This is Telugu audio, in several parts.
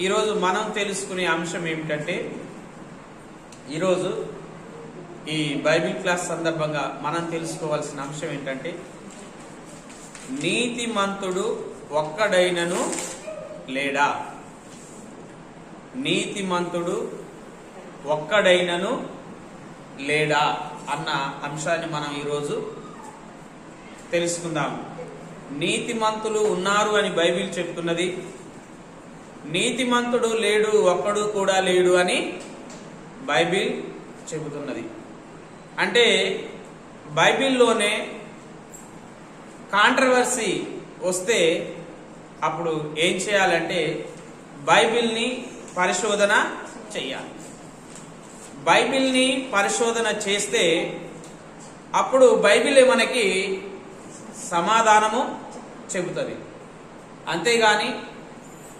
ఈరోజు మనం తెలుసుకునే అంశం ఏమిటంటే ఈరోజు ఈ బైబిల్ క్లాస్ సందర్భంగా మనం తెలుసుకోవాల్సిన అంశం ఏంటంటే నీతిమంతుడు ఒక్కడైనను లేడా? నీతిమంతుడు ఒక్కడైనను లేడా? అన్న అంశాన్ని మనం ఈరోజు తెలుసుకుందాం. నీతిమంతులు ఉన్నారు అని బైబిల్ చెప్తున్నది నీతిమంతుడు లేడు ఒక్కడు కూడా లేడు అని బైబిల్ చెబుతున్నది. అంటే బైబిల్లోనే కాంట్రవర్సీ వస్తే అప్పుడు ఏం చేయాలంటే బైబిల్ని పరిశోధన చెయ్యాలి. బైబిల్ని పరిశోధన చేస్తే అప్పుడు బైబిల్ మనకి సమాధానము చెబుతుంది. అంతేగాని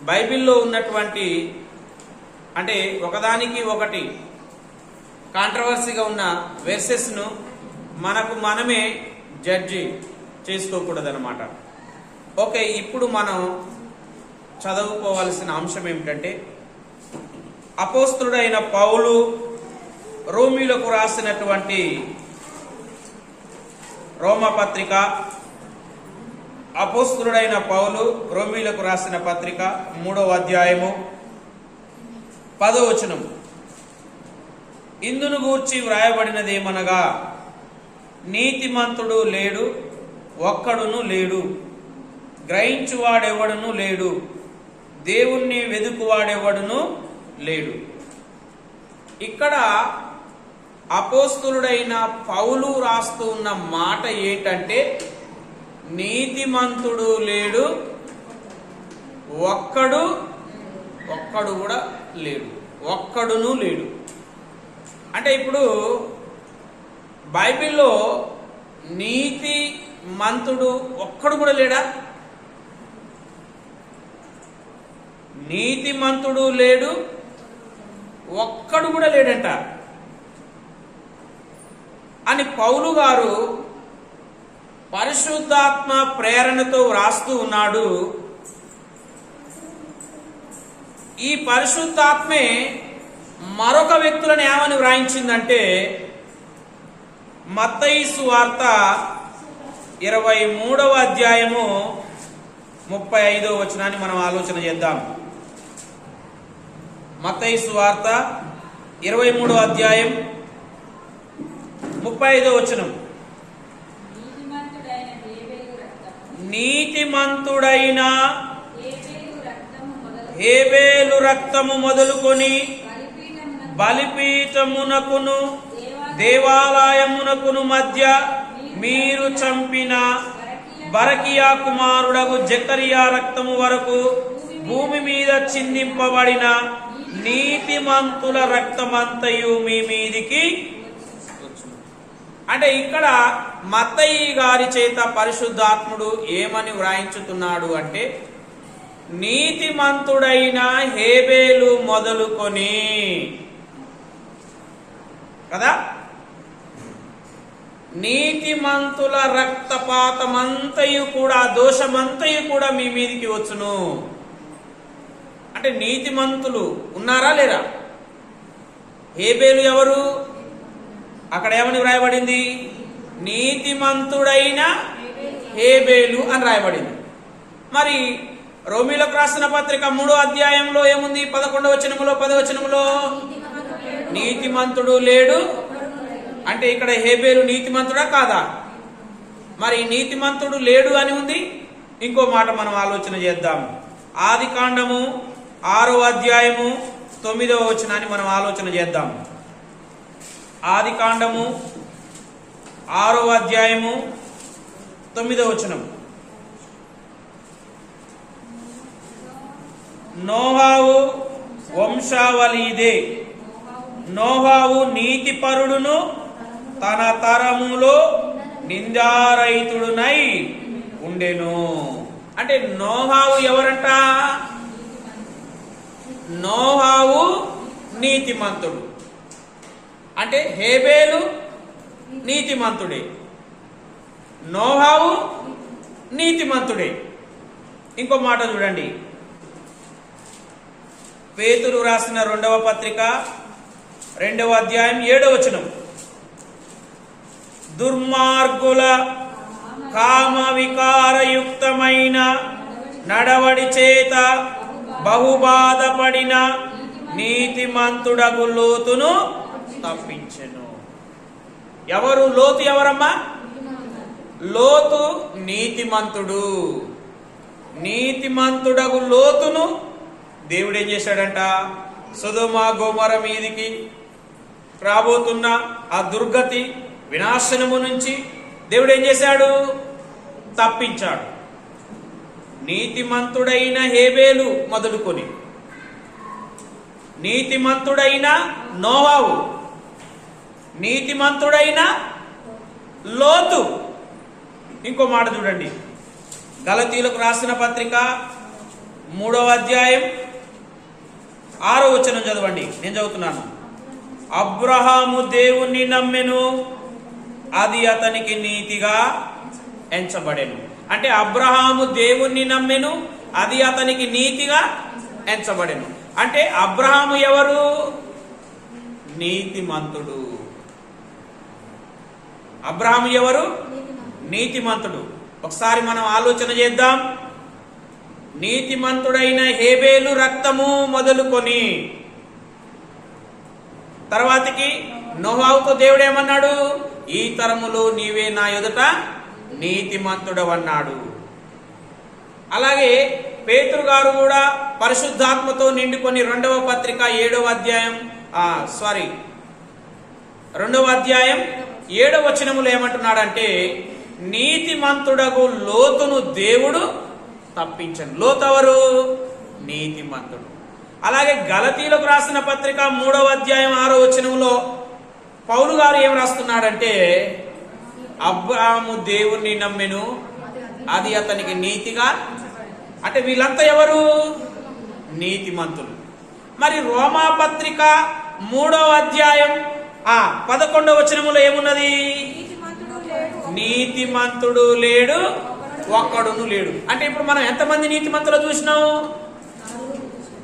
బైబిల్లో ఉన్నటువంటి అంటే ఒకదానికి ఒకటి కాంట్రవర్సీగా ఉన్న వెర్సెస్ను మనకు మనమే జడ్జి చేసుకోకూడదనమాట ఓకే ఇప్పుడు మనం చదువుకోవాల్సిన అంశం ఏమిటంటే అపోస్తుడైన పౌలు రోమిలకు రాసినటువంటి రోమపత్రిక అపోస్తుడైన పౌలు రోమిలకు రాసిన పత్రిక మూడవ అధ్యాయము పదవచనం ఇందును గూర్చి వ్రాయబడినదేమనగా నీతిమంతుడు లేడు ఒక్కడును లేడు గ్రహించువాడెవడును లేడు దేవుణ్ణి వెదుకువాడెవడును లేడు. ఇక్కడ అపోస్తులుడైన పౌలు రాస్తూ ఉన్న మాట ఏంటంటే నీతిమంతుడు లేడు ఒక్కడు ఒక్కడు కూడా లేడు. ఒక్కడును లేడు. అంటే ఇప్పుడు బైబిల్లో నీతి మంతుడు ఒక్కడు కూడా లేడా? నీతిమంతుడు లేడు ఒక్కడు కూడా లేడంట. అని పౌలు గారు పరిశుద్ధాత్మ ప్రేరణతో వ్రాస్తూ ఉన్నాడు. ఈ పరిశుద్ధాత్మే మరొక వ్యక్తులను ఏమని వ్రాయించిందంటే మత్తయిసు వార్త ఇరవై మూడవ అధ్యాయము ముప్పై ఐదవ వచనాన్ని మనం ఆలోచన చేద్దాం. మత్తయిసు వార్త ఇరవై మూడవ అధ్యాయం ముప్పై ఐదవ వచనం నీతిమంతుడైన హేబెలు రక్తము నీతిమంతుడైన ఏబేలు రక్తము మొదలుకొని బలిపీఠమునకును దేవాలయమునకును మధ్య మీరు చంపిన బరకియా కుమారుడగు జకరియా రక్తము వరకు భూమి మీద చిందింపబడిన నీతిమంతుల రక్తమంతయు మీ మీదికి అంటే ఇక్కడ మత్తయి గారి చేత పరిశుద్ధాత్ముడు ఏమని వ్రాయించుతున్నాడు అంటే నీతిమంతుడైన హేబేలు మొదలుకొని. కదా? నీతిమంతుల రక్తపాతమంతయు కూడా దోషమంతయు కూడా మీ మీదికి వచ్చును. అంటే నీతిమంతులు ఉన్నారా లేరా? హేబేలు ఎవరు? అక్కడ ఏమని వ్రాయబడింది? నీతిమంతుడైన హేబేలు అని రాయబడింది. మరి రోమిలకు రాసిన పత్రిక మూడో అధ్యాయంలో ఏముంది? పదకొండవ వచనములో పదవచనములో నీతిమంతుడు లేడు. అంటే ఇక్కడ హేబేలు నీతిమంతుడా కాదా? మరి నీతిమంతుడు లేడు అని ఉంది. ఇంకో మాట మనం ఆలోచన చేద్దాం. ఆది కాండము ఆరో అధ్యాయము తొమ్మిదవ వచనాన్ని మనం ఆలోచన చేద్దాం. ఆది కాండము ఆరో అధ్యాయము తొమ్మిదవ వచనం. నోహావు వంశావళి ఇదే నోహావు నీతిపరుడును తన తరములో నిందారహితుడునై ఉండెను. అంటే నోహావు ఎవరంట? నోహావు నీతిమంతుడు. అంటే హేబేలు నీతిమంతుడే. నోహావు నీతిమంతుడే. ఇంకో మాట చూడండి. పేతురు రాసిన రెండవ పత్రిక రెండవ అధ్యాయం ఏడవ వచనం. దుర్మార్గుల కామ వికారయుక్తమైన నడవడి చేత బహుబాధపడిన నీతిమంతుడగు లోతును తప్పించను. ఎవరు? లోతు ఎవరమ్మా? లోతు నీతిమంతుడు. నీతిమంతుడగు లోతును దేవుడు ఏం చేశాడంట? సుధుమ గోమర మీదికి రాబోతున్న ఆ దుర్గతి వినాశనము నుంచి దేవుడు ఏం చేశాడు? తప్పించాడు. నీతిమంతుడైన హేబేలు మొదలుకొని. నీతిమంతుడైన నోవావు. నీతిమంతుడైన లోతు. ఇంకో మాట చూడండి. గలతీలకు రాసిన పత్రిక మూడవ అధ్యాయం ఆరో వచనం చదవండి. నేను చదువుతున్నాను. అబ్రహాము దేవుణ్ణి నమ్మెను అది అతనికి నీతిగా ఎంచబడెను. అంటే అబ్రహాము దేవుణ్ణి నమ్మెను అది అతనికి నీతిగా ఎంచబడెను. అంటే అబ్రహాము ఎవరు? నీతిమంతుడు. అబ్రహాం ఎవరు? నీతిమంతుడు. ఒకసారి మనం ఆలోచన చేద్దాం. నీతిమంతుడైన హేబేలు రక్తము మొదలుకొని తర్వాతకి నోహావుతో దేవుడు ఏమన్నాడు? ఈ తరములో నీవే నా ఎదుట నీతిమంతుడవన్నాడు. అలాగే పేతురు గారు కూడా పరిశుద్ధాత్మతో నిండుకొని రెండవ పత్రిక ఏడవ అధ్యాయం సారీ రెండవ అధ్యాయం ఏడవ వచనములు ఏమంటున్నాడంటే నీతిమంతుడగు లోతును దేవుడు తప్పించను. లోతెవరు? నీతిమంతుడు. అలాగే గలతీలకు రాసిన పత్రిక మూడవ అధ్యాయం ఆరో వచనంలో పౌలు గారు ఏం రాస్తున్నాడంటే అబ్రాము దేవుణ్ణి నమ్మెను. అది అతనికి నీతిగా? అంటే వీళ్ళంతా ఎవరు? నీతిమంతులు. మరి రోమా పత్రిక మూడవ అధ్యాయం ఆ పదకొండవ వచనములో ఏమున్నది? నీతిమంతుడు లేడు ఒక్కడును లేడు. అంటే ఇప్పుడు మనం ఎంతమంది నీతిమంతులు చూసినాం?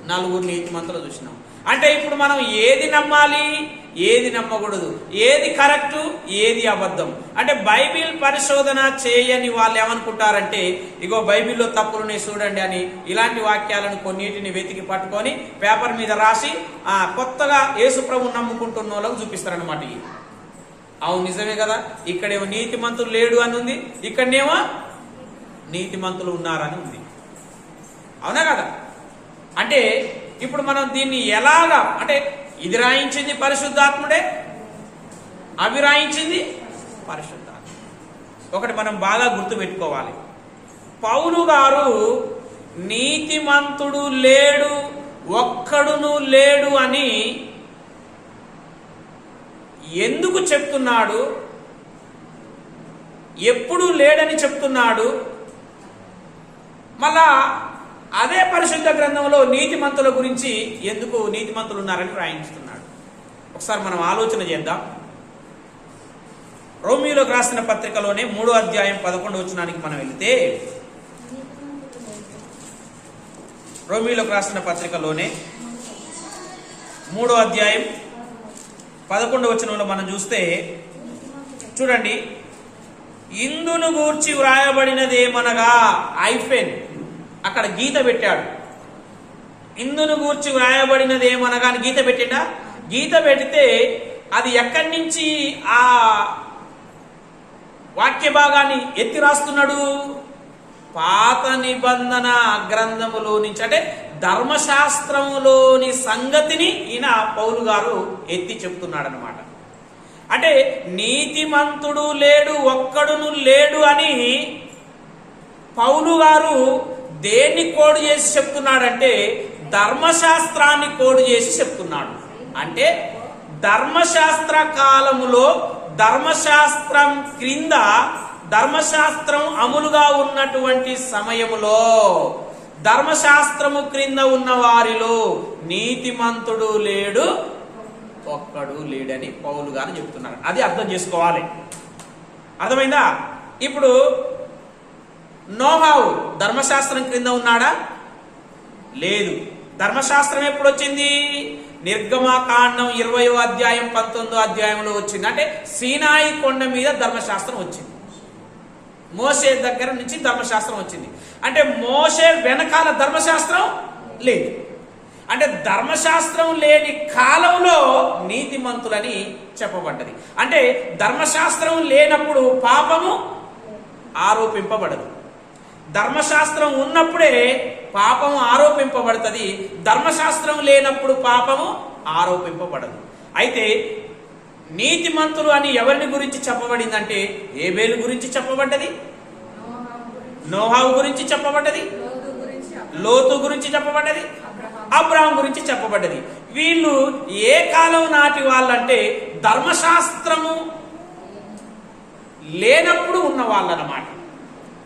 నలుగురు నీతిమంతులు చూసినాం. అంటే ఇప్పుడు మనం ఏది నమ్మాలి? ఏది నమ్మకూడదు. ఏది కరెక్టు ఏది అబద్ధం. అంటే బైబిల్ పరిశోధన చేయని వాళ్ళు ఏమనుకుంటారంటే ఇగో బైబిల్లో తప్పులున్నాయి చూడండి అని ఇలాంటి వాక్యాలను కొన్నిటిని వెతికి పట్టుకొని పేపర్ మీద రాసి ఆ కొత్తగా యేసుప్రభు నమ్ముకుంటున్న వాళ్ళకు చూపిస్తారనమాట ఇవి. అవును నిజమే కదా? ఇక్కడేమో నీతి మంతులు లేడు అని ఉంది ఇక్కడనేమో నీతి మంతులు ఉన్నారని ఉంది. అవునా కదా? అంటే ఇప్పుడు మనం దీన్ని ఎలాగా అంటే ఇది రాయించింది పరిశుద్ధాత్ముడే అవి రాయించింది పరిశుద్ధాత్మ ఒకటి మనం బాగా గుర్తుపెట్టుకోవాలి. పౌలు గారు నీతిమంతుడు లేడు ఒక్కడును లేడు అని ఎందుకు చెప్తున్నాడు? ఎప్పుడు లేడని చెప్తున్నాడు? మళ్ళా అదే పరిశుద్ధ గ్రంథంలో నీతిమంతుల గురించి ఎందుకు నీతిమంతులు ఉన్నారని రాయించుతున్నాడు. ఒకసారి మనం ఆలోచన చేద్దాం. రోమియోలోకి రాసిన పత్రికలోనే మూడో అధ్యాయం పదకొండు వచనానికి మనం వెళితే రోమిలోకి రాసిన పత్రికలోనే మూడో అధ్యాయం పదకొండవ వచనంలో మనం చూస్తే చూడండి ఇందును గూర్చి వ్రాయబడినదేమనగా ఐఫెన్ అక్కడ గీత పెట్టాడు. ఇందును గూర్చి వ్రాయబడినదేమనగా అని గీత పెట్టిండా? గీత పెడితే అది ఎక్కడి నుంచి ఆ వాక్య భాగాన్ని ఎత్తి రాస్తున్నాడు? పాత నిబంధన గ్రంథములో నుంచి అంటే ధర్మశాస్త్రములోని సంగతిని ఈయన పౌలు గారు ఎత్తి చెప్తున్నాడు అనమాట అంటే నీతిమంతుడు లేడు ఒక్కడును లేడు అని పౌలు గారు దేన్ని కోడ్ చేసి చెప్తున్నాడంటే ధర్మశాస్త్రాన్ని కోడ్ చేసి చెప్తున్నాడు. అంటే ధర్మశాస్త్ర కాలములో ధర్మశాస్త్రం క్రింద ధర్మశాస్త్రం అమలుగా ఉన్నటువంటి సమయములో ధర్మశాస్త్రము క్రింద ఉన్న వారిలో నీతిమంతుడు లేడు ఒక్కడు లేడని పౌలు గారు చెప్తున్నారు. అది అర్థం చేసుకోవాలి. అర్థమైందా? ఇప్పుడు నోహావు ధర్మశాస్త్రం క్రింద ఉన్నాడా? లేదు. ధర్మశాస్త్రం ఎప్పుడు వచ్చింది? నిర్గమాకాండం ఇరవయో అధ్యాయం పంతొమ్మిదో అధ్యాయంలో వచ్చింది. అంటే సీనాయి కొండ మీద ధర్మశాస్త్రం వచ్చింది. మోసే దగ్గర నుంచి ధర్మశాస్త్రం వచ్చింది. అంటే మోసే వెనకాల ధర్మశాస్త్రం లేదు. అంటే ధర్మశాస్త్రం లేని కాలంలో నీతిమంతులని చెప్పబడ్డది. అంటే ధర్మశాస్త్రం లేనప్పుడు పాపము ఆరోపింపబడదు. ధర్మశాస్త్రం ఉన్నప్పుడే పాపం ఆరోపింపబడుతుంది. ధర్మశాస్త్రం లేనప్పుడు పాపము ఆరోపింపబడదు. అయితే నీతిమంతులు అని ఎవరిని గురించి చెప్పబడిందంటే ఏబేలు గురించి చెప్పబడ్డది? నోహావు గురించి చెప్పబడ్డది? లోతు గురించి చెప్పబడ్డది? అబ్రహం అబ్రాహం గురించి చెప్పబడ్డది. వీళ్ళు ఏ కాలం నాటి వాళ్ళంటే ధర్మశాస్త్రము లేనప్పుడు ఉన్న వాళ్ళనమాట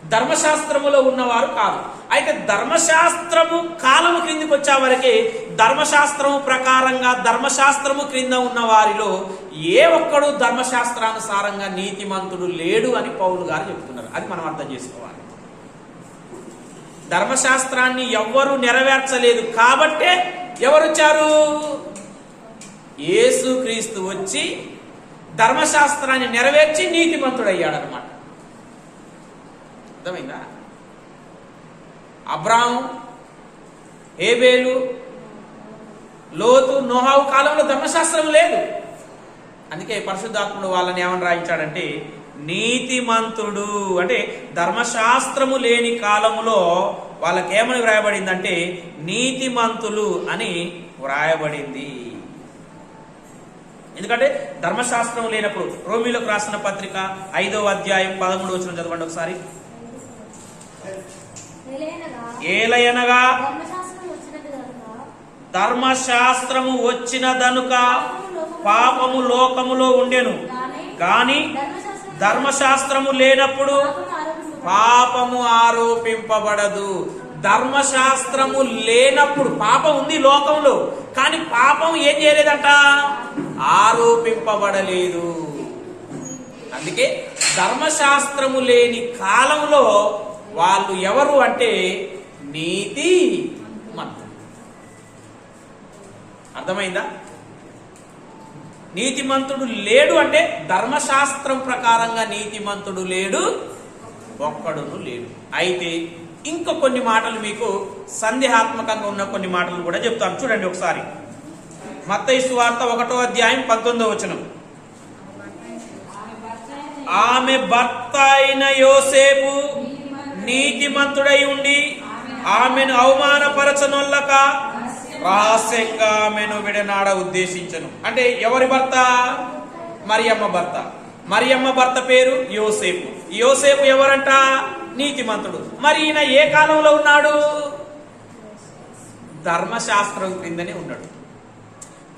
ధర్మశాస్త్రములో ఉన్నవారు కాదు. అయితే ధర్మశాస్త్రము కాలము క్రిందికి వచ్చే వరకే ధర్మశాస్త్రము ప్రకారంగా ధర్మశాస్త్రము క్రింద ఉన్న వారిలో ఏ ఒక్కడు ధర్మశాస్త్రానుసారంగా నీతిమంతుడు లేడు అని పౌలు గారు చెప్తున్నారు. అది మనం అర్థం చేసుకోవాలి. ధర్మశాస్త్రాన్ని ఎవ్వరూ నెరవేర్చలేదు కాబట్టే ఎవరు వచ్చారు యేసుక్రీస్తు వచ్చి ధర్మశాస్త్రాన్ని నెరవేర్చి నీతిమంతుడయ్యాడు అనమాట అర్థమైందా? అబ్రాము ఏబేలు లోతు నోహావు కాలంలో ధర్మశాస్త్రం లేదు. అందుకే పరిశుద్ధాత్ముడు వాళ్ళని ఏమని రాయించాడంటే నీతిమంతుడు. అంటే ధర్మశాస్త్రము లేని కాలములో వాళ్ళకేమని వ్రాయబడిందంటే నీతిమంతులు అని వ్రాయబడింది. ఎందుకంటే ధర్మశాస్త్రం లేనప్పుడు రోమిలకు రాసిన పత్రిక ఐదో అధ్యాయం పదమూడు వచ్చిన చదవండి ఒకసారి. ఏలయనగా ధర్మశాస్త్రము వచ్చినదనుక పాపము లోకములో ఉండెను. గాని ధర్మశాస్త్రము లేనప్పుడు పాపము ఆరోపింపబడదు. ధర్మశాస్త్రము లేనప్పుడు పాపం ఉంది లోకంలో కానీ పాపం ఏం చేయలేదంట? ఆరోపింపబడలేదు. అందుకే ధర్మశాస్త్రము లేని కాలంలో వాళ్ళు ఎవరు అంటే నీతి మంతులు అర్థమైందా? నీతిమంతుడు లేడు అంటే ధర్మశాస్త్రం ప్రకారంగా నీతిమంతుడు లేడు ఒక్కడును లేడు. అయితే ఇంకా కొన్ని మాటలు మీకు సందేహాత్మకంగా ఉన్న కొన్ని మాటలు కూడా చెప్తాను. చూడండి ఒకసారి. మత్తయి సువార్త ఒకటో అధ్యాయం పంతొమ్మిదో వచనం. ఆమె భర్త అయిన యోసేపు నీతిమంతుడై ఉండి ఆమెను అవమానపరచనొల్లక రహస్యంగా ఆమెను విడనాడ ఉద్దేశించను. అంటే ఎవరి భర్త? మరియమ్మ భర్త. మరియమ్మ భర్త పేరు యోసేపు. యోసేపు ఎవరంట? నీతిమంతుడు. మరి ఈయన ఏ కాలంలో ఉన్నాడు? ధర్మశాస్త్రం క్రిందనే ఉన్నాడు.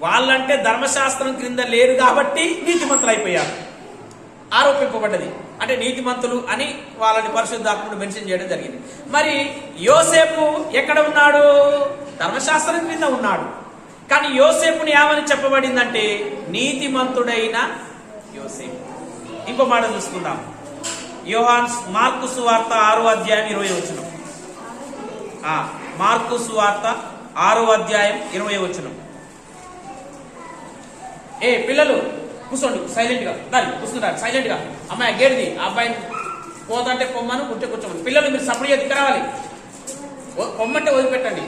వాళ్ళంటే ధర్మశాస్త్రం క్రింద లేరు కాబట్టి నీతిమంతులు అయిపోయారు ఆరోపింపబడ్డది. అంటే నీతిమంతులు అని వాళ్ళని పరిశుద్ధాత్ముడు మెన్షన్ చేయడం జరిగింది. మరి యోసేపు ఎక్కడ ఉన్నాడు? ధర్మశాస్త్రం క్రింద ఉన్నాడు. కానీ యోసేపుని ఏమని చెప్పబడిందంటే నీతిమంతుడైన యోసేపు. ఇంకో మాట చూసుకుందాం. యోహాన్ మార్కు సువార్త ఆరో అధ్యాయం ఇరవై వచ్చిన మార్కు సువార్త ఆరో అధ్యాయం ఇరవై వచ్చిన ఏ పిల్లలు కూర్చోండి సైలెంట్గా దాని కూర్చుంటారు సైలెంట్గా అమ్మాయి గేడిది ఆ అబ్బాయిని పోతంటే పొమ్మను ఉంటే కూర్చోండి పిల్లలు మీరు సపరేట్ దిక్క రావాలి. పొమ్మంటే వదిలిపెట్టండి.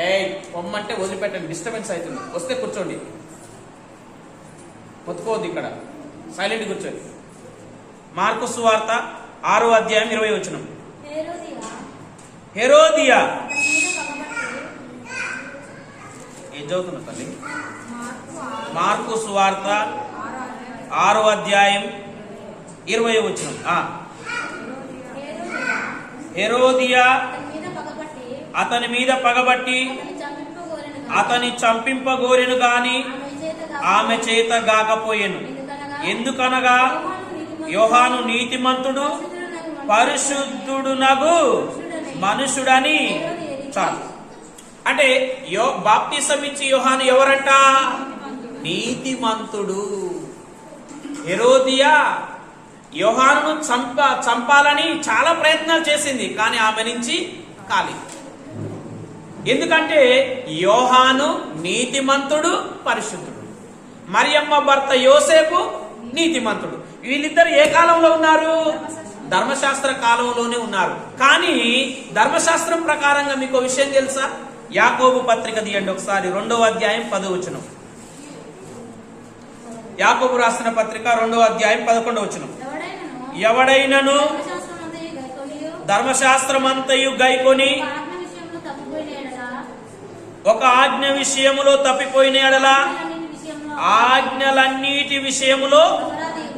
ఏ పొమ్మంటే వదిలిపెట్టండి డిస్టర్బెన్స్ అవుతుంది. వస్తే కూర్చోండి. మొత్తుకోవద్దు ఇక్కడ. సైలెంట్ కూర్చోండి. మార్కు సువార్త ఆరో అధ్యాయం ఇరవై వచనం. హేరోదియా. ఏం చదువుతున్నా తల్లి? మార్కు సువార్త ఆరో అధ్యాయం ఇరవై వచ్చిన హెరోదియా అతని మీద పగబట్టి అతని చంపింపగోరెను గాని ఆమె చేత గాక- గాకపోయెను. ఎందుకనగా? యోహాను నీతిమంతుడు పరిశుద్ధుడునగు మనుషుడని చాలు. అంటే యో బాప్తిసం ఇచ్చి యోహాను ఎవరంట? నీతిమంతుడు. హెరోదియా యోహాను చంప చంపాలని చాలా ప్రయత్నాలు చేసింది కానీ ఆమె నుంచి కాలి. ఎందుకంటే యోహాను నీతిమంతుడు పరిశుద్ధుడు. మరియమ్మ భర్త యోసేపు నీతిమంతుడు. వీళ్ళిద్దరు ఏ కాలంలో ఉన్నారు? ధర్మశాస్త్ర కాలంలోనే ఉన్నారు. కానీ ధర్మశాస్త్రం ప్రకారంగా మీకు విషయం తెలుసా? యాకోబు పత్రిక తీయండి ఒకసారి రెండవ అధ్యాయం పదవచనం యాకోబు రాసిన పత్రిక రెండవ అధ్యాయం పదకొండవ వచనం. ఎవడైనను గైకొనియు, ధర్మశాస్త్రమంతయు గైకొని ఒక ఆజ్ఞ విషయములో తప్పిపోయిన ఎడలా? ఆజ్ఞలన్నిటి విషయములో.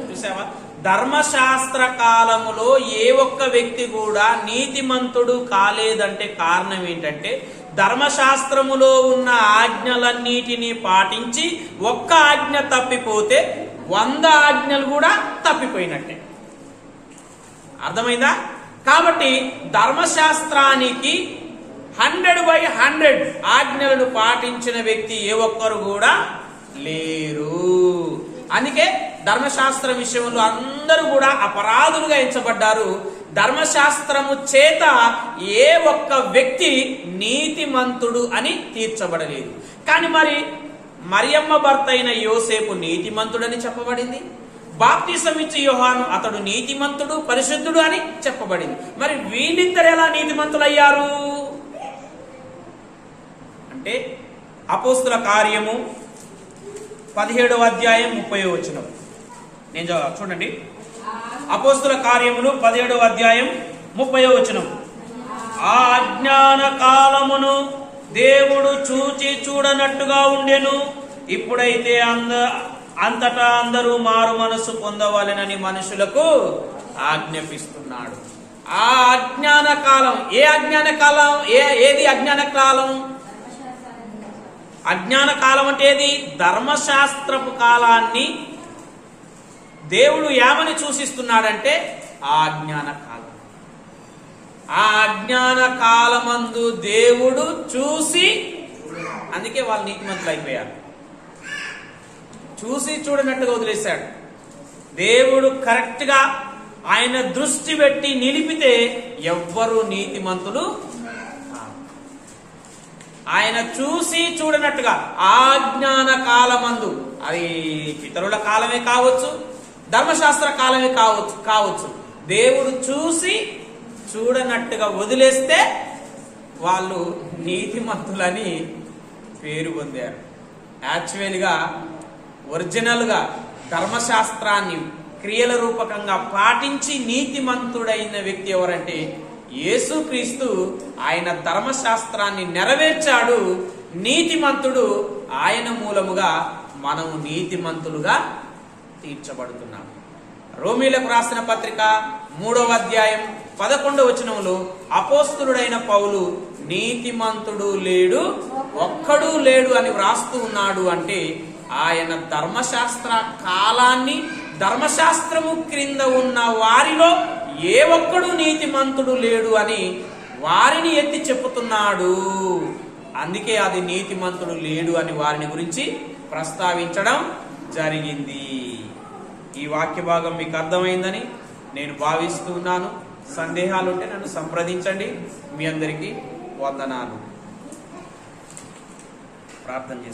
చూసావా? ధర్మశాస్త్ర కాలములో ఏ ఒక్క వ్యక్తి కూడా నీతిమంతుడు కాలేదంటే కారణం ఏంటంటే ధర్మశాస్త్రములో ఉన్న ఆజ్ఞలన్నిటినీ పాటించి ఒక్క ఆజ్ఞ తప్పిపోతే వంద ఆజ్ఞలు కూడా తప్పిపోయినట్టే. అర్థమైందా? కాబట్టి ధర్మశాస్త్రానికి హండ్రెడ్ బై హండ్రెడ్ ఆజ్ఞలను పాటించిన వ్యక్తి ఏ ఒక్కరు కూడా లేరు. అందుకే ధర్మశాస్త్ర విషయంలో అందరూ కూడా అపరాధులుగా ఎంచబడ్డారు. ధర్మశాస్త్రము చేత ఏ ఒక్క వ్యక్తి నీతిమంతుడు అని తీర్చబడలేదు. కానీ మరి మరియమ్మ భర్త అయిన యోసేపు నీతిమంతుడని చెప్పబడింది. బాప్తిసం ఇచ్చి యోహాను అతడు నీతిమంతుడు పరిశుద్ధుడు అని చెప్పబడింది. మరి వీళ్ళిద్దరు ఎలా నీతిమంతులయ్యారు? అంటే అపోస్తుల కార్యము పదిహేడవ అధ్యాయం ముప్పై వచ్చిన నేను చూడండి. అపోస్తుల కార్యములు పదిహేడవ అధ్యాయం ముప్పై వచనం. ఆ అజ్ఞాన కాలమును దేవుడు చూచి చూడనట్టుగా ఉండెను. ఇప్పుడైతే అంద అంతటా అందరూ మారు మనసు పొందవాలనని మనుషులకు ఆజ్ఞాపిస్తున్నాడు. ఆ అజ్ఞాన కాలం ఏ అజ్ఞాన కాలం ఏ ఏది అజ్ఞాన కాలం? అజ్ఞాన కాలం అంటే ఏది? ధర్మశాస్త్రపు కాలాన్ని దేవుడు ఏమని సూచిస్తున్నాడంటే ఆజ్ఞాన కాలం ఆ అజ్ఞాన కాలమందు దేవుడు చూసి అందుకే వాళ్ళు నీతిమంతులు అయిపోయారు. చూసి చూడనట్టుగా వదిలేశాడు. దేవుడు కరెక్ట్గా ఆయన దృష్టి పెట్టి నిలిపితే ఎవ్వరు నీతిమంతులు ఆయన చూసి చూడనట్టుగా ఆజ్ఞాన కాలమందు అది పితరుల కాలమే కావచ్చు ధర్మశాస్త్ర కాలమే కావచ్చు కావచ్చు. దేవుడు చూసి చూడనట్టుగా వదిలేస్తే వాళ్ళు నీతిమంతులని పేరు పొందారు. యాక్చువల్గా ఒరిజినల్గా ధర్మశాస్త్రాన్ని క్రియల రూపకంగా పాటించి నీతిమంతుడైన వ్యక్తి ఎవరంటే యేసుక్రీస్తు. ఆయన ధర్మశాస్త్రాన్ని నెరవేర్చాడు. నీతిమంతుడు ఆయన మూలముగా మనము నీతిమంతులుగా తీర్చబడుతున్నాం. రోమీలకు రాసిన పత్రిక మూడవ అధ్యాయం పదకొండవ వచనంలో అపోస్తుడైన పౌలు నీతిమంతుడు లేడు ఒక్కడు లేడు అని వ్రాస్తూ ఉన్నాడు అంటే ఆయన ధర్మశాస్త్ర కాలాన్ని ధర్మశాస్త్రము క్రింద ఉన్న వారిలో ఏ ఒక్కడు నీతిమంతుడు లేడు అని వారిని ఎత్తి చెప్పుతున్నాడు. అందుకే అది నీతిమంతుడు లేడు అని వారిని గురించి ప్రస్తావించడం జరిగింది. ఈ వాక్య భాగం మీకు అర్థమైందని నేను భావిస్తూ ఉన్నాను సందేహాలు ఉంటే నన్ను సంప్రదించండి. మీ అందరికీ వందనాలు. ప్రార్థన చేసి